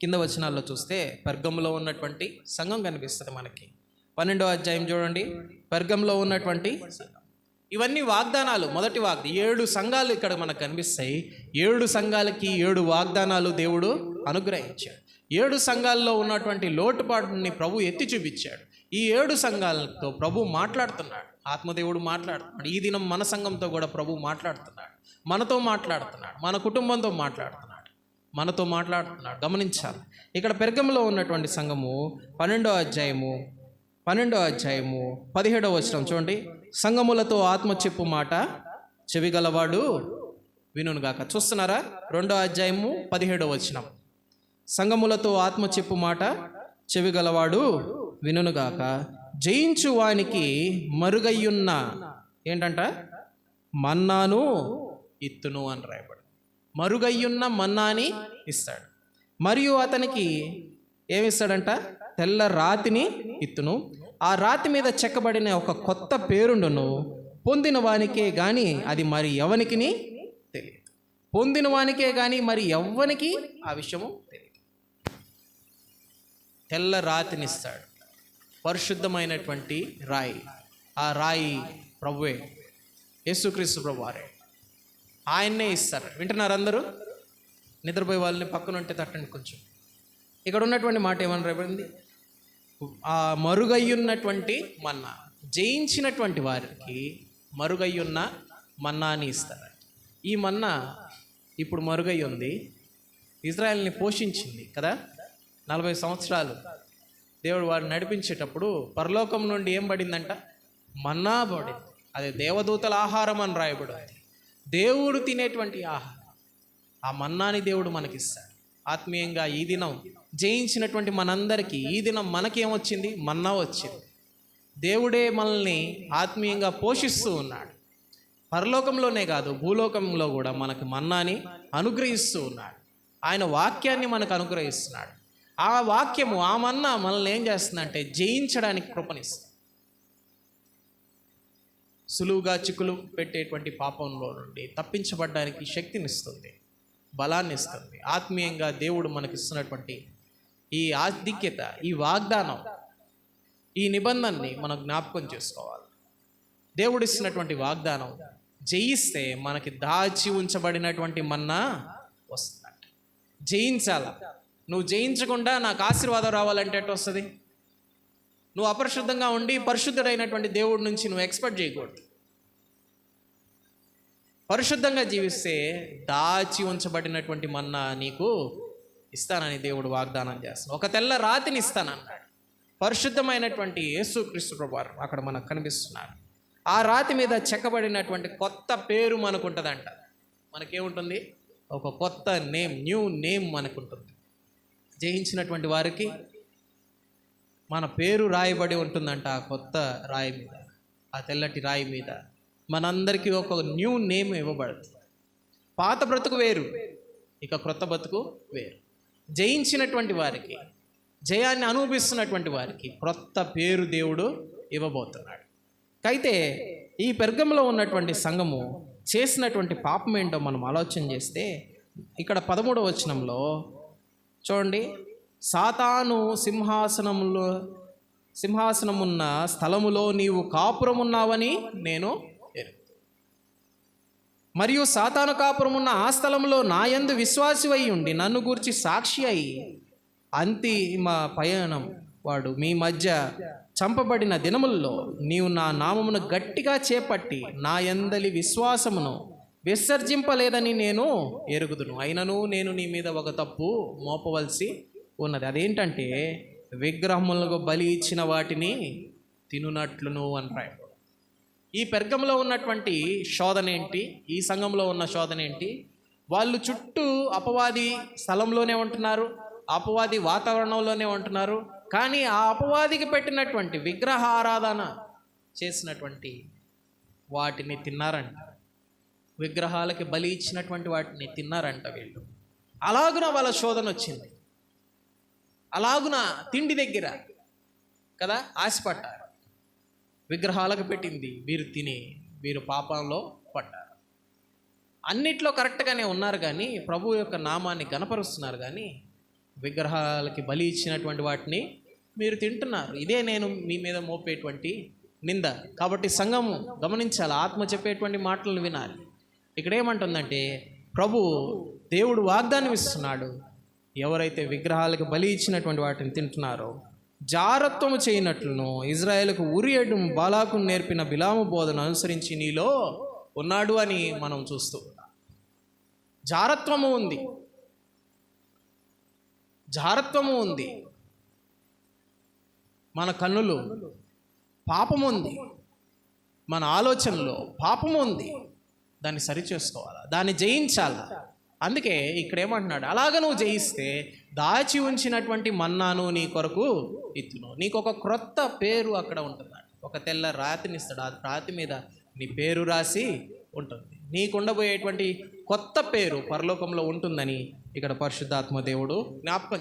కింద వచనాల్లో చూస్తే పెర్గంలో ఉన్నటువంటి సంఘం కనిపిస్తుంది మనకి. పన్నెండో అధ్యాయం చూడండి. పెర్గంలో ఉన్నటువంటి సంఘం ఇవన్నీ వాగ్దానాలు మొదటి వాగ్దానం ఏడు సంఘాలు ఇక్కడ మనకు కనిపిస్తాయి. ఏడు సంఘాలకి ఏడు వాగ్దానాలు దేవుడు అనుగ్రహించాడు. ఏడు సంఘాల్లో ఉన్నటువంటి లోటుపాటుని ప్రభు ఎత్తి చూపించాడు. ఈ ఏడు సంఘాలతో ప్రభు మాట్లాడుతున్నాడు. ఆత్మదేవుడు మాట్లాడుతున్నాడు. ఈ దినం మన సంఘంతో కూడా ప్రభు మాట్లాడుతున్నాడు. మనతో మాట్లాడుతున్నాడు. మన కుటుంబంతో మాట్లాడుతున్నాడు. మనతో మాట్లాడుతున్నాడు గమనించాలి. ఇక్కడ పెరగంలో ఉన్నటువంటి సంఘము పన్నెండో అధ్యాయము పన్నెండో అధ్యాయము పదిహేడవ వచనం చూడండి. సంఘములతో ఆత్మ చెప్పు మాట చెవిగలవాడు వినుగాక చూస్తున్నారా? రెండో అధ్యాయము పదిహేడవ వచనం. సంఘములతో ఆత్మ చెప్పు మాట చెవిగలవాడు వినుగాక జయించు వానికి మరుగయ్యున్న ఏంటంట? మన్నాను ఇత్తును అని రాయబడు మరుగయ్యున్న మన్నాని ఇస్తాడు. మరియు అతనికి ఏమిస్తాడంట? తెల్ల రాతిని ఇత్తును. ఆ రాతి మీద చెక్కబడిన ఒక కొత్త పేరుండును. పొందిన వానికే కానీ అది మరి ఎవనికిని తెలియదు. పొందిన వానికే కానీ మరి ఎవ్వనికి ఆ విషయము తెలియదు. తెల్ల రాతినిస్తాడు పరిశుద్ధమైనటువంటి రాయి. ఆ రాయి ప్రభువే. యేసుక్రీస్తు ప్రభు వారే ఆయన్నే ఇస్తారు. వింటున్నారు అందరూ? నిద్రపోయే వాళ్ళని పక్కన ఉంటే తట్టండి కొంచెం. ఇక్కడ ఉన్నటువంటి మాట ఏమన్నా రేపడింది ఆ మరుగయ్యున్నటువంటి మన్నా. జయించినటువంటి వారికి మరుగయ్యున్న మన్నాని ఇస్తారు ఈ మన్నా ఇప్పుడు మరుగై ఉంది ఇజ్రాయెల్ని పోషించింది కదా? నలభై సంవత్సరాలు. దేవుడు వారిని నడిపించేటప్పుడు పరలోకం నుండి ఏం పడిందంట? మన్నా పడింది. అది దేవదూతల ఆహారం అని రాయబడింది. దేవుడు తినేటువంటి ఆహారం. ఆ మన్నాని దేవుడు మనకిస్తాడు. ఆత్మీయంగా ఈ దినం జయించినటువంటి మనందరికీ ఈ దినం మనకేమొచ్చింది మన్నా వచ్చింది. దేవుడే మనల్ని ఆత్మీయంగా పోషిస్తూ ఉన్నాడు. పరలోకంలోనే కాదు భూలోకంలో కూడా మనకు మన్నాని అనుగ్రహిస్తూ ఉన్నాడు. ఆయన వాక్యాన్ని మనకు అనుగ్రహిస్తున్నాడు. ఆ వాక్యము ఆ మన్నా మనల్ని ఏం చేస్తుందంటే జయించడానికి కృపణిస్తుంది సులువుగా చిక్కులు పెట్టేటువంటి పాపంలో నుండి తప్పించబడడానికి శక్తినిస్తుంది బలాన్ని ఇస్తుంది ఆత్మీయంగా దేవుడు మనకి ఇస్తున్నటువంటి ఈ ఆధిక్యత ఈ వాగ్దానం ఈ నిబంధనని మనం జ్ఞాపకం చేసుకోవాలి. దేవుడిస్తున్నటువంటి వాగ్దానం జయిస్తే మనకి దాచి ఉంచబడినటువంటి మన్నా వస్తుందంట. జయించాల? నువ్వు జయించకుండా నాకు ఆశీర్వాదం రావాలంటే ఎట్టు వస్తుంది? నువ్వు అపరిశుద్ధంగా ఉండి పరిశుద్ధుడైనటువంటి దేవుడి నుంచి నువ్వు ఎక్స్పెక్ట్ చేయకూడదు. పరిశుద్ధంగా జీవిస్తే దాచి ఉంచబడినటువంటి మన్నా నీకు ఇస్తానని దేవుడు వాగ్దానం చేస్తాను ఒక తెల్ల రాతిని ఇస్తానన్నాడు. పరిశుద్ధమైనటువంటి యేసుక్రీస్తు ప్రభువారు అక్కడ మనకు కనిపిస్తున్నారు. ఆ రాతి మీద చెక్కబడినటువంటి కొత్త పేరు మనకుంటుందంట. మనకేముంటుంది? ఒక కొత్త నేమ్ న్యూ నేమ్ మనకుంటుంది. జయించినటువంటి వారికి మన పేరు రాయబడి ఉంటుందంట ఆ కొత్త రాయి మీద ఆ తెల్లటి రాయి మీద. మనందరికీ ఒక న్యూ నేమ్ ఇవ్వబడుతుంది. పాత బ్రతుకు వేరు ఇక క్రొత్త బ్రతుకు వేరు. జయించినటువంటి వారికి జయాన్ని అనుభవిస్తున్నటువంటి వారికి క్రొత్త పేరు దేవుడు ఇవ్వబోతున్నాడు. అయితే ఈ పెర్గంలో ఉన్నటువంటి సంఘము చేసినటువంటి పాపం ఏంటో మనం ఆలోచన చేస్తే ఇక్కడ పదమూడవ వచనంలో చూడండి. సాతాను సింహాసనములో సింహాసనమున్న స్థలములో నీవు కాపురమున్నావని నేను మరియు సాతాను కాపురమున్న ఆ స్థలంలో నాయందు విశ్వాసివై ఉండి నన్ను గూర్చి సాక్షి అయి అంతిమ పయనం వాడు మీ మధ్య చంపబడిన దినముల్లో నీవు నా నామమును గట్టిగా చేపట్టి నా ఎందలి విశ్వాసమును విసర్జింపలేదని నేను ఎరుగుదును. అయినను నేను నీ మీద ఒక తప్పు మోపవలసి ఉన్నది. అదేంటంటే విగ్రహములకు బలి ఇచ్చిన వాటిని తినునట్లును అని రాయబడు ఈ పెర్గంలో ఉన్నటువంటి శోధన ఏంటి ఈ సంఘంలో ఉన్న శోధన ఏంటి వాళ్ళు చుట్టూ అపవాది స్థలంలోనే ఉంటున్నారు అపవాది వాతావరణంలోనే ఉంటున్నారు కానీ ఆ అపవాదికి పెట్టినటువంటి విగ్రహ ఆరాధన చేసినటువంటి వాటిని తిన్నారంట. విగ్రహాలకి బలి ఇచ్చినటువంటి వాటిని తిన్నారంట వీళ్ళు. అలాగున వాళ్ళ శోధన వచ్చింది. అలాగున తిండి దగ్గర కదా ఆశపడ్డారు. విగ్రహాలకు పెట్టింది వీరు తిని వీరు పాపంలో పడ్డారు. అన్నిట్లో కరెక్ట్గానే ఉన్నారు కానీ ప్రభు యొక్క నామాన్ని గనపరుస్తున్నారు కానీ విగ్రహాలకి బలి ఇచ్చినటువంటి వాటిని మీరు తింటున్నారు. ఇదే నేను మీ మీద మోపేటువంటి నింద. కాబట్టి సంఘము గమనించాలి ఆత్మ చెప్పేటువంటి మాటలను వినాలి. ఇక్కడ ఏమంటుందంటే ప్రభు దేవుడు వాగ్దానం ఇస్తున్నాడు ఎవరైతే విగ్రహాలకు బలి ఇచ్చినటువంటి వాటిని తింటున్నారో జారత్వము చేయనట్లును ఇజ్రాయేల్కు ఉరియడం బాలాకు నేర్పిన బిలాము బోధన అనుసరించి నీలో ఉన్నాడు అని మనం చూస్తూ జారత్వము ఉంది. జారత్వము ఉంది. మన కన్నులు పాపం ఉంది. మన ఆలోచనలో పాపము ఉంది. దాన్ని సరిచేసుకోవాలా? దాన్ని జయించాలా? అందుకే ఇక్కడ ఏమంటున్నాడు అలాగ నువ్వు జయిస్తే దాచి ఉంచినటువంటి మన్నాను నీ కొరకు ఇత్తును. నీకు ఒక క్రొత్త పేరు అక్కడ ఉంటుంది ఒక తెల్ల రాతిని ఇస్తాడు ఆ రాతి మీద నీ పేరు రాసి ఉంటుంది. నీకు ఉండబోయేటువంటి కొత్త పేరు పరలోకంలో ఉంటుందని ఇక్కడ పరిశుద్ధాత్మ దేవుడు జ్ఞాపకం